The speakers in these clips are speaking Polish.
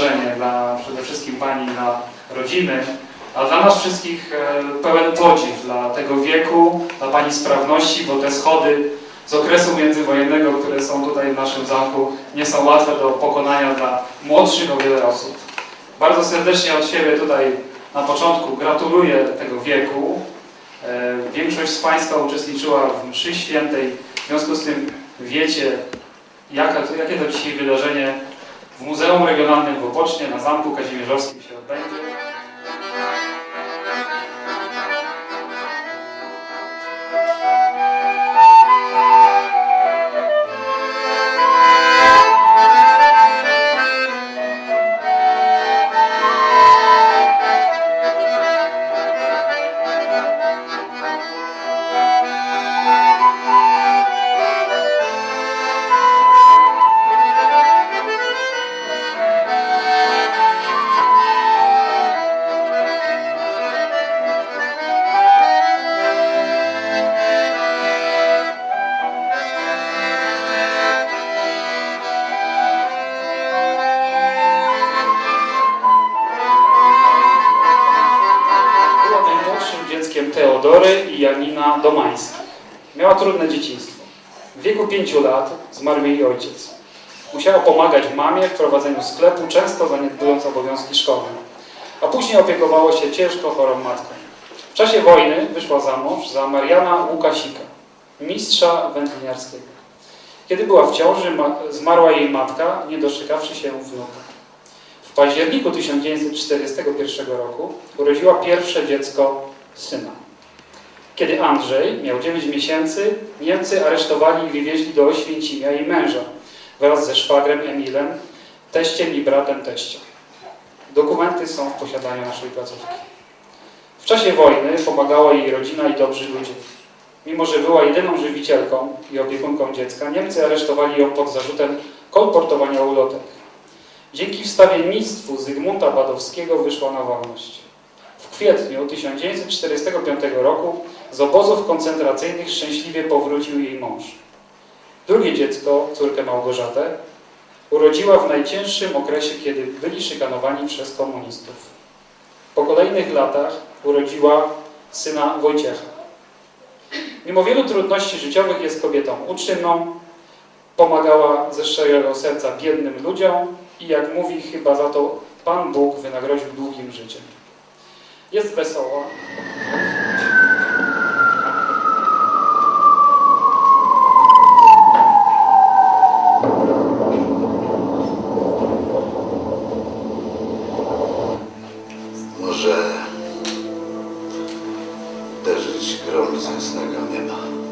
wydarzenie dla przede wszystkim Pani, dla rodziny, a dla nas wszystkich e, pełen podziw dla tego wieku, dla Pani sprawności, bo te schody z okresu międzywojennego, które są tutaj w naszym zamku, nie są łatwe do pokonania dla młodszych o wiele osób. Bardzo serdecznie od siebie tutaj na początku gratuluję tego wieku. E, większość z Państwa uczestniczyła w mszy świętej, w związku z tym wiecie, jaka, jakie to dzisiaj wydarzenie w Muzeum Regionalnym w Opocznie na Zamku Kazimierzowskim się odbędzie. Teodory i Janina Domańskich. Miała trudne dzieciństwo. W wieku pięciu lat zmarł jej ojciec. Musiała pomagać mamie w prowadzeniu sklepu, często zaniedbując obowiązki szkolne. A później opiekowało się ciężko chorą matką. W czasie wojny wyszła za mąż za Mariana Łukasika, mistrza wędliniarskiego. Kiedy była w ciąży, ma- zmarła jej matka, nie doczekawszy się wnuka. W październiku 1941 roku urodziła pierwsze dziecko syna. Kiedy Andrzej miał 9 miesięcy, Niemcy aresztowali i wywieźli do Oświęcimia jej męża wraz ze szwagrem Emilem, teściem i bratem teścia. Dokumenty są w posiadaniu naszej placówki. W czasie wojny pomagała jej rodzina i dobrzy ludzie. Mimo, że była jedyną żywicielką i opiekunką dziecka, Niemcy aresztowali ją pod zarzutem kolportowania ulotek. Dzięki wstawiennictwu Zygmunta Badowskiego wyszła na wolność. Kwietniu 1945 roku z obozów koncentracyjnych szczęśliwie powrócił jej mąż. Drugie dziecko, córkę Małgorzatę, urodziła w najcięższym okresie, kiedy byli szykanowani przez komunistów. Po kolejnych latach urodziła syna Wojciecha. Mimo wielu trudności życiowych jest kobietą uczynną, pomagała ze szczerego serca biednym ludziom i jak mówi, chyba za to Pan Bóg wynagrodził długim życiem. Jest wesoła. Może uderzyć grom z jasnego nieba.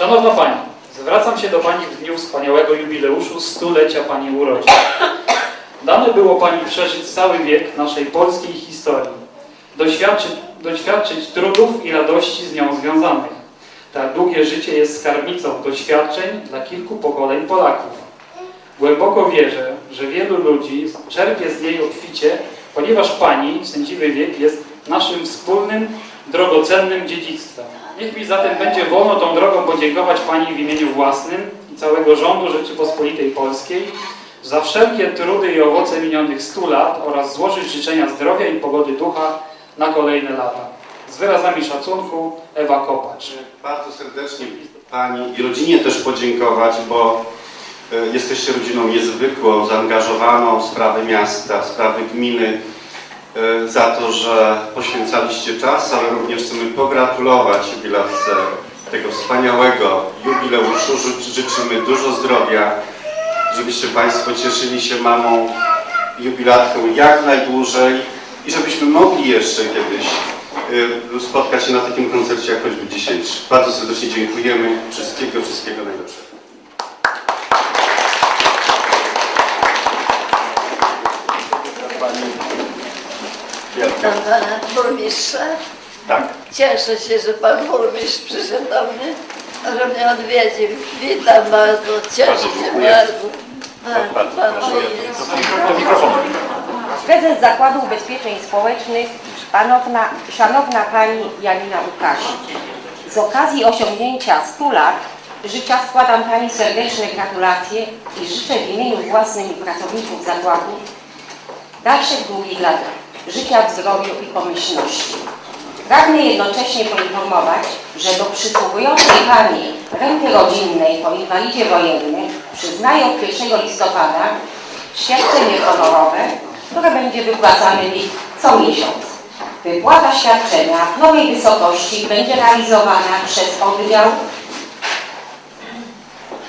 Szanowna Pani, zwracam się do Pani w dniu wspaniałego jubileuszu stulecia Pani urodzin. Dane było Pani przeżyć cały wiek naszej polskiej historii, doświadczyć, doświadczyć trudów i radości z nią związanych. Tak długie życie jest skarbnicą doświadczeń dla kilku pokoleń Polaków. Głęboko wierzę, że wielu ludzi czerpie z niej obficie, ponieważ Pani, sędziwy wiek, jest naszym wspólnym, drogocennym dziedzictwem. Niech mi zatem będzie wolno tą drogą podziękować Pani w imieniu własnym i całego rządu Rzeczypospolitej Polskiej za wszelkie trudy i owoce minionych 100 lat oraz złożyć życzenia zdrowia i pogody ducha na kolejne lata. Z wyrazami szacunku Ewa Kopacz. Bardzo serdecznie Pani i rodzinie też podziękować, bo e, jesteście rodziną niezwykłą, zaangażowaną w sprawy miasta, w sprawy gminy, za to, że poświęcaliście czas, ale również chcemy pogratulować jubilatce tego wspaniałego jubileuszu. Ży- Życzymy dużo zdrowia, żebyście Państwo cieszyli się mamą jubilatką jak najdłużej i żebyśmy mogli jeszcze kiedyś y, spotkać się na takim koncercie jak choćby dzisiejszy. Bardzo serdecznie dziękujemy. Wszystkiego, wszystkiego najlepszego. Pani Wielka. Witam pana burmistrza. Tak. Cieszę się, że pan burmistrz przyszedł do mnie, że mnie odwiedził. Witam bardzo, cieszę Bardzo się bardzo. Tak, Bardzo. Prezes Zakładu Ubezpieczeń Społecznych, szanowna, szanowna Pani Janina Łukasik. Z okazji osiągnięcia 100 lat życia składam Pani serdeczne gratulacje i życzę w imieniu własnym i pracowników zakładu dalszych długich lat życia w zdrowiu i pomyślności. Pragnę jednocześnie poinformować, że do przysługującej Pani renty rodzinnej po inwalidzie wojennym przyznają 1 listopada świadczenie honorowe, które będzie wypłacane co miesiąc. Wypłata świadczenia w nowej wysokości będzie realizowana przez oddział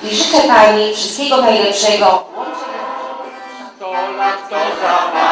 i życzę Pani wszystkiego najlepszego. Papa, dziękuję, dziękuję. I